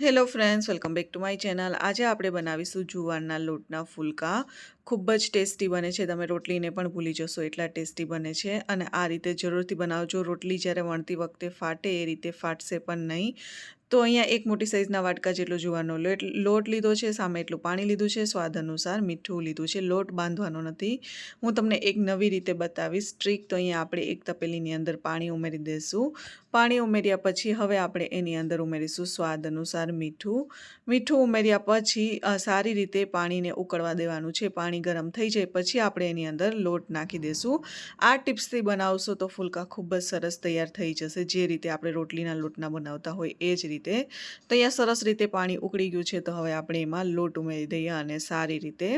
Hello friends welcome back to my channel આજે આપણે બનાવીશું જુવારના લોટના ફુલકા. ખૂબ જ ટેસ્ટી બને છે. તમે રોટલીને પણ ભૂલી જશો, એટલા ટેસ્ટી બને છે. અને આ રીતે જરૂરથી બનાવજો. રોટલી જ્યારે વણતી વખતે ફાટે, એ રીતે ફાટશે પણ નહીં. તો અહીંયા એક મોટી સાઇઝના વાટકા જેટલો જુવારનો લોટ લોટ લીધો છે, સામે એટલું પાણી લીધું છે, સ્વાદ અનુસાર મીઠું લીધું છે. લોટ બાંધવાનો નથી. હું તમને એક નવી રીતે બતાવીશ. ટ્રીક તો અહીંયા આપણે એક તપેલીની અંદર પાણી ઉમેરી દઈશું પાણી ઉમેર્યા પછી હવે આપણે એની અંદર ઉમેરીશું સ્વાદ અનુસાર મીઠું. મીઠું ઉમેર્યા પછી સારી રીતે પાણીને ઉકળવા દેવાનું છે. પાણી ગરમ થઈ જાય, પછી આપણે એની અંદર લોટ નાખી દઈશું આ ટિપ્સથી બનાવશો તો ફુલકા ખૂબ જ સરસ તૈયાર થઈ જશે. જે રીતે આપણે રોટલીના લોટના બનાવતા હોય એ જ રીતે. તો અહીંયા સરસ રીતે પાણી ઉકળી ગયું છે, તો હવે આપણે એમાં લોટ ઉમેરી દઈએ અને સારી રીતે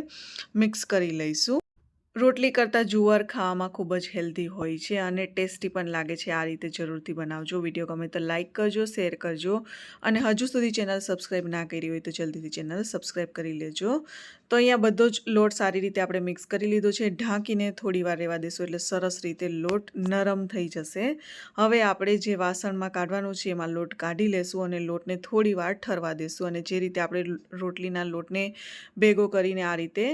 મિક્સ કરી લઈશું. રોટલી કરતાં જુવાર ખાવામાં ખૂબ જ હેલ્ધી હોય છે અને ટેસ્ટી પણ લાગે છે. આ રીતે જરૂરથી બનાવજો. વીડિયો ગમે તો લાઇક કરજો, શેર કરજો અને હજુ સુધી ચેનલ સબસ્ક્રાઈબ ના કરી હોય તો જલ્દીથી ચેનલ સબસ્ક્રાઈબ કરી લેજો. તો અહીંયા બધો જ લોટ સારી રીતે આપણે મિક્સ કરી લીધો છે. ઢાંકીને થોડી વાર રહેવા દેશું એટલે સરસ રીતે લોટ નરમ થઈ જશે. હવે આપણે જે વાસણમાં કાઢવાનું છે એમાં લોટ કાઢી લેશું અને લોટને થોડી વાર ઠરવા દેશું અને જે રીતે આપણે રોટલીના લોટને ભેગો કરીને આ રીતે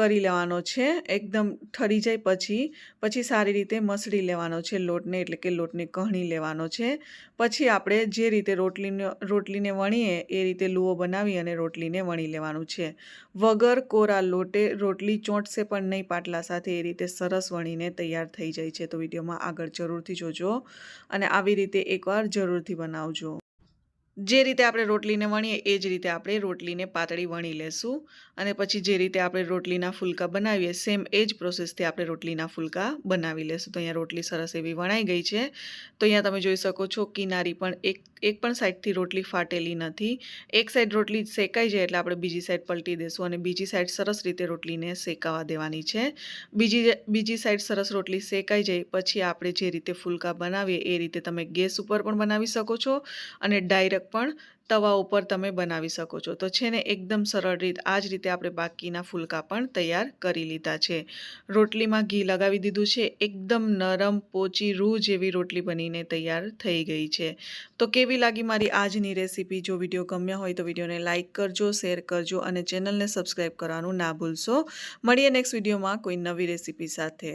કરી લેવાનો છે, એકદમ ઠરી જાય પછી પછી સારી રીતે મસળી લેવાનો છે લોટને, એટલે કે લોટને કહણી લેવાનો છે. પછી આપણે જે રીતે રોટલીને રોટલીને વણીએ, એ રીતે લુઓ બનાવી અને રોટલીને વણી લેવાનું છે. વગર કોરા લોટે રોટલી ચોંટશે પણ નહીં, પાટલા સાથે એ રીતે સરસ વણીને તૈયાર થઈ જાય છે. તો વિડીયોમાં આગળ જરૂરથી જોજો અને આવી રીતે એકવાર જરૂરથી બનાવજો. જે રીતે આપણે રોટલીને વણીએ એ જ રીતે આપણે રોટલીને પાતળી વણી લેશું અને પછી જે રીતે આપણે રોટલીના ફુલકા બનાવીએ સેમ એ જ પ્રોસેસથી આપણે રોટલીના ફુલકા બનાવી લેશું. તો અહીંયા રોટલી સરસ એવી વણાઈ ગઈ છે. તો અહીંયા તમે જોઈ શકો છો કિનારી પણ એક એક પણ સાઈડથી રોટલી ફાટેલી નથી. એક સાઈડ રોટલી શેકાઈ જાય એટલે આપણે બીજી સાઈડ પલટી દેશું અને બીજી સાઈડ સરસ રીતે રોટલીને શેકાવા દેવાની છે. બીજી બીજી સાઈડ સરસ રોટલી શેકાઈ જાય પછી આપણે જે રીતે ફુલકા બનાવીએ એ રીતે તમે ગેસ ઉપર પણ બનાવી શકો છો અને ડાયરેક્ટ પણ તવા ઉપર તમે બનાવી શકો છો. તો છે ને, એકદમ સરળ રીત આ જ રીતે આપણે બાકીના ફુલકા પણ તૈયાર કરી લીધા છે. રોટલીમાં ઘી લગાવી દીધું છે. એકદમ નરમ, પોચી રૂ જેવી રોટલી બનીને તૈયાર થઈ ગઈ છે. તો કેવી લાગી મારી આજની રેસીપી? જો વીડિયો ગમ્યા હોય તો વિડીયોને લાઇક કરજો, શેર કરજો અને ચેનલને સબસ્ક્રાઈબ કરવાનું ના ભૂલશો. મળીએ નેક્સ્ટ વિડીયોમાં કોઈ નવી રેસીપી સાથે.